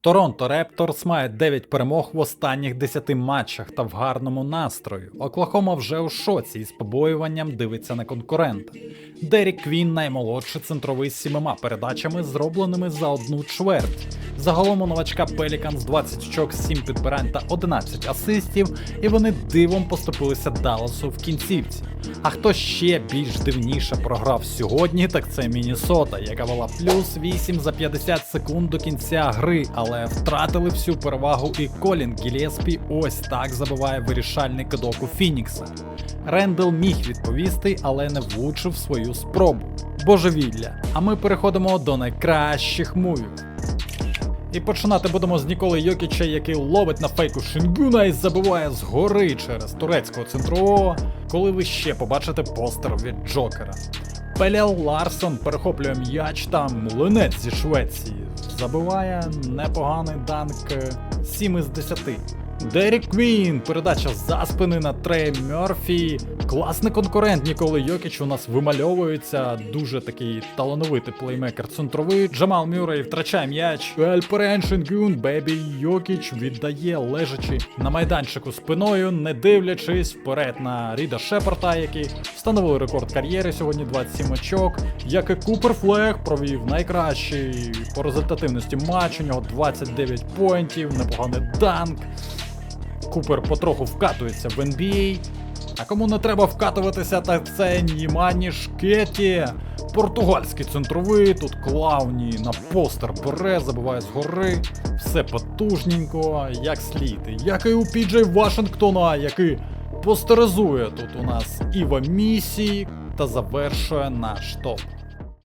Торонто Репторс має 9 перемог в останніх 10 матчах та в гарному настрою. Оклахома вже у шоці і з побоюванням дивиться на конкурента. Дерік Квін наймолодший центровий з сімома передачами, зробленими за одну чверть. Загалом у новачка Пеліканс 20 очок, 7 підбирань та 11 асистів, і вони дивом поступилися Далласу в кінцівці. А хто ще більш дивніше програв сьогодні, так це Мінісота, яка вела плюс 8 за 50 секунд до кінця гри, але втратили всю перевагу і Колін Гілєспі ось так забиває вирішальний кидок у Фінікса. Рендел міг відповісти, але не влучив свою спробу. Божевілля. А ми переходимо до найкращих мувів. І починати будемо з Ніколи Йокіча, який ловить на фейку Шингюна і забиває згори через турецького центрового, коли ви ще побачите постер від Джокера. Пелял Ларсон перехоплює м'яч там линець зі Швеції. Забиває непоганий данк е, 7 із 10. Дерік Квін, передача за спини на Трей Мерфі. Класний конкурент Ніколи Йокіч у нас вимальовується. Дуже такий талановитий плеймекер центровий. Джамал Мюррей втрачає м'яч. Альперен Шенгюн, Бебі Йокіч віддає лежачи на майданчику спиною, не дивлячись вперед на Ріда Шепарта, який встановив рекорд кар'єри сьогодні 27 очок. Як і Купер Флег провів найкращий по результативності матч. У нього 29 поінтів, непоганий данк. Купер потроху вкатується в NBA. А кому не треба вкатуватися, так це Німані Шкеті. Португальський центровий, тут клауні на постер бере, забиває згори. Все потужненько, як слід. Як і у Піджей Вашингтона, який постеризує тут у нас Іва Місі та завершує наш топ.